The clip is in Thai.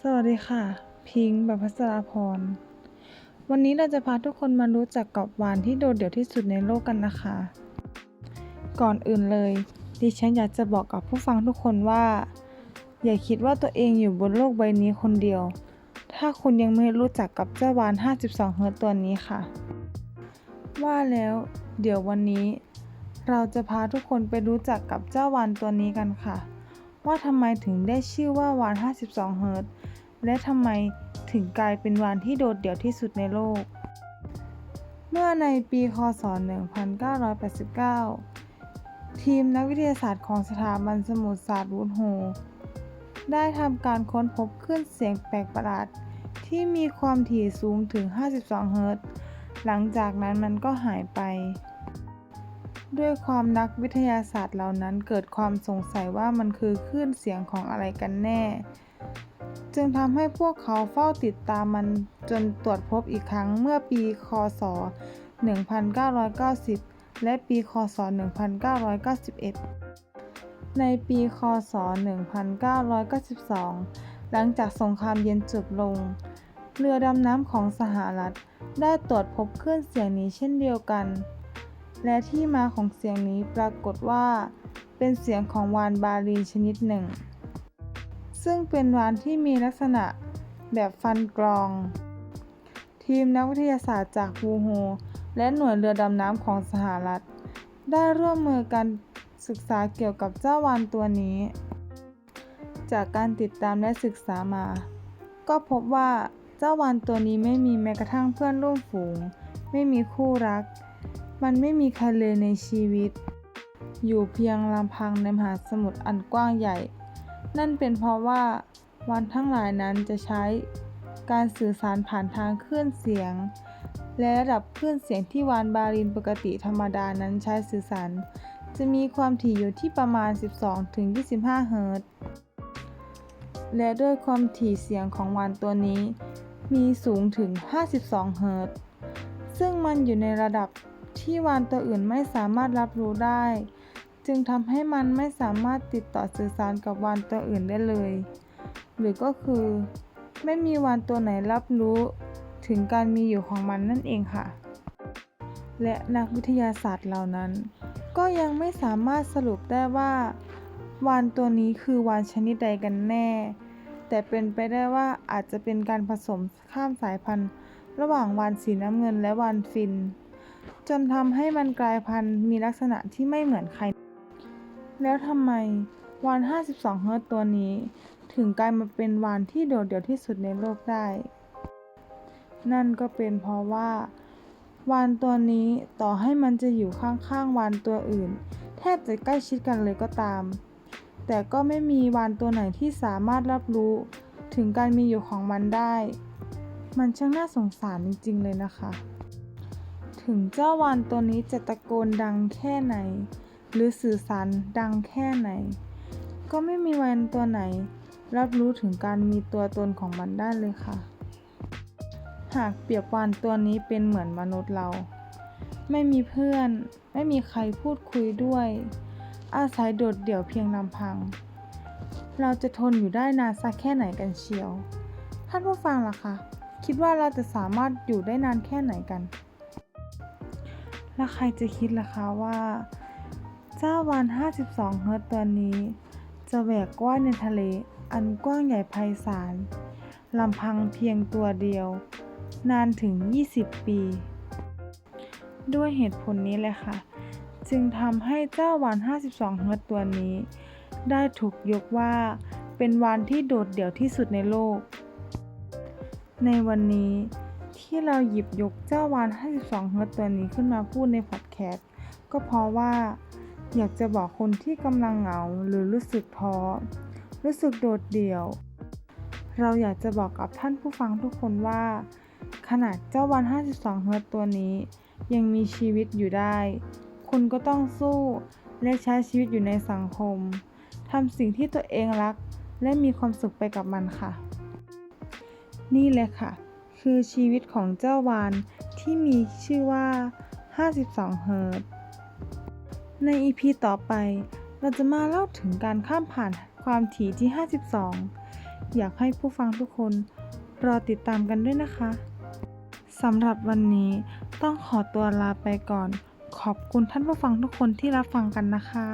สวัสดีค่ะ พิงค์ประภัสราพร วันนี้เราจะพาทุกคนมารู้จักกับวานที่โดดเดี่ยวที่สุดในโลกกันนะคะ ก่อนอื่นเลย ดิฉันอยากจะบอกกับผู้ฟังทุกคนว่า อย่าคิดว่าตัวเองอยู่บนโลกใบนี้คนเดียว ถ้าคุณยังไม่รู้จักกับเจ้าวาน 52 เฮิร์ตตัวนี้ค่ะ ว่าแล้ว เดี๋ยววันนี้ เราจะพาทุกคนไปรู้จักกับเจ้าวานตัวนี้กันค่ะ ว่าทำไมถึงได้ชื่อว่าวาน 52 เฮิร์ตซ์และทำไมถึงกลายเป็นวานที่โดดเดี่ยวที่สุดในโลก เมื่อในปีคศ 1989 ทีมนักวิทยาศาสตร์ของสถาบันสมุทรศาสตร์วูดโฮได้ทำการค้นพบคลื่นเสียงแปลกประหลาด ที่มีความถี่สูงถึง 52 เฮิรตซ์หลังจากนั้นมันก็หายไป ด้วยความนักวิทยาศาสตร์เหล่านั้นเกิดความสงสัยว่ามันคือคลื่นเสียงของอะไรกันแน่ จึงทำให้พวกเขาเฝ้าติดตามมันจนตรวจพบอีกครั้งเมื่อปี คศ 1990 และปี คศ 1991 ในปี คศ 1992 หลังจากสงครามเย็นจบลง เรือดำน้ำของสหรัฐได้ตรวจพบคลื่นเสียงนี้เช่นเดียวกัน และที่มาของเสียงนี้ปรากฏว่า เป็นเสียงของวานบาลีชนิดหนึ่ง ซึ่งเป็นวานที่มีลักษณะแบบฟันกรอง ทีมนักวิทยาศาสตร์จากวูโฮและหน่วยเรือดำน้ำของสหรัฐ ได้ร่วมมือกันศึกษาเกี่ยวกับเจ้าวานตัวนี้ จากการติดตามและศึกษามา ก็พบว่าเจ้าวานตัวนี้ไม่มีแม้กระทั่งเพื่อนร่วมฝูง ไม่มีคู่รัก มันไม่มีใครเลยในชีวิต อยู่เพียงลำพังในมหาสมุทรอันกว้างใหญ่ นั่นเป็นเพราะว่าวานทั้งหลายนั้นจะใช้การสื่อสารผ่านทางคลื่นเสียง และระดับคลื่นเสียงที่วานบาลินปกติธรรมดานั้นใช้สื่อสาร จะมีความถี่อยู่ที่ประมาณ 12-25 เฮิรตซ์และด้วยความถี่เสียงของวานตัวนี้ มีสูงถึง 52 เฮิรตซ์ซึ่งมันอยู่ในระดับ ที่วานตัวอื่นไม่สามารถรับรู้ได้ จึงทำให้มันไม่สามารถติดต่อสื่อสารกับวานตัวอื่นได้เลย หรือก็คือ ไม่มีวานตัวไหนรับรู้ถึงการมีอยู่ของมันนั่นเองค่ะ และนักวิทยาศาสตร์เหล่านั้น ก็ยังไม่สามารถสรุปได้ว่าวานตัวนี้คือวานชนิดใดกันแน่ แต่เป็นไปได้ว่าอาจจะเป็นการผสมข้ามสายพันธุ์ ระหว่างวานสีน้ำเงินและวานฟิน จนทำให้มันกลายพันธุ์มีลักษณะที่ไม่เหมือนใคร แล้วทำไมวาน 52 เฮิรตตัวนี้ ถึงกลายมาเป็นวานที่โดดเดี่ยวที่สุดในโลกได้ นั่นก็เป็นเพราะว่า วานตัวนี้ต่อให้มันจะอยู่ข้างๆวานตัวอื่น แทบจะใกล้ชิดกันเลยก็ตาม แต่ก็ไม่มีวานตัวไหนที่สามารถรับรู้ ถึงการมีอยู่ของมันได้ มันช่างน่าสงสารจริงๆเลยนะคะ ถึงเจ้าวานตัวนี้จะตะโกนดังแค่ไหน หรือสื่อสารดังแค่ไหน ก็ไม่มีวานตัวไหน รับรู้ถึงการมีตัวตนของมันได้เลยค่ะ หากเปรียบวานตัวนี้เป็นเหมือนมนุษย์เรา ไม่มีเพื่อน ไม่มีใครพูดคุยด้วย อาศัยโดดเดี่ยวเพียงลำพัง เราจะทนอยู่ได้นานสักแค่ไหนกันเชียว ท่านผู้ฟังล่ะคะคิดว่าเราจะสามารถอยู่ได้นานแค่ไหนกัน และใครจะคิดล่ะคะว่า เจ้าวาน52 เฮิรต์ตัวนี้ จะแหวกว่ายในทะเลอันกว้างใหญ่ไพศาลลำพังเพียงตัวเดียว นานถึง 20 ปี ด้วยเหตุผลนี้เลยค่ะ จึงทำให้เจ้าวาน 52 เฮิรต์ตัวนี้ ได้ถูกยกว่าเป็นวานที่โดดเดี่ยวที่สุดในโลก ในวันนี้ ที่เราหยิบยกเจ้าวาน 52 เฮิรตซ์ตัวนี้ขึ้นมาพูดในพอดแคสต์ก็เพราะว่า อยากจะบอกคนที่กำลังเหงาหรือรู้สึกท้อ รู้สึกโดดเดี่ยว เราอยากจะบอกกับท่านผู้ฟังทุกคนว่า ขนาดเจ้าวาน 52 เฮิรตซ์ตัวนี้ ยังมีชีวิตอยู่ได้ คุณก็ต้องสู้ และใช้ชีวิตอยู่ในสังคมทำสิ่งที่ตัวเองรัก และมีความสุขไปกับมันค่ะ นี่แหละค่ะ คือชีวิตของเจ้าวานที่มีชื่อว่า 52 เฮิร์ตซ์ใน EP ต่อไป เราจะมาเล่าถึงการข้ามผ่านความถี่ที่ 52 อยากให้ผู้ฟังทุกคนรอติดตามกันด้วยนะคะสำหรับวันนี้ต้องขอตัวลาไปก่อน ขอบคุณท่านผู้ฟังทุกคนที่รับฟังกันนะคะ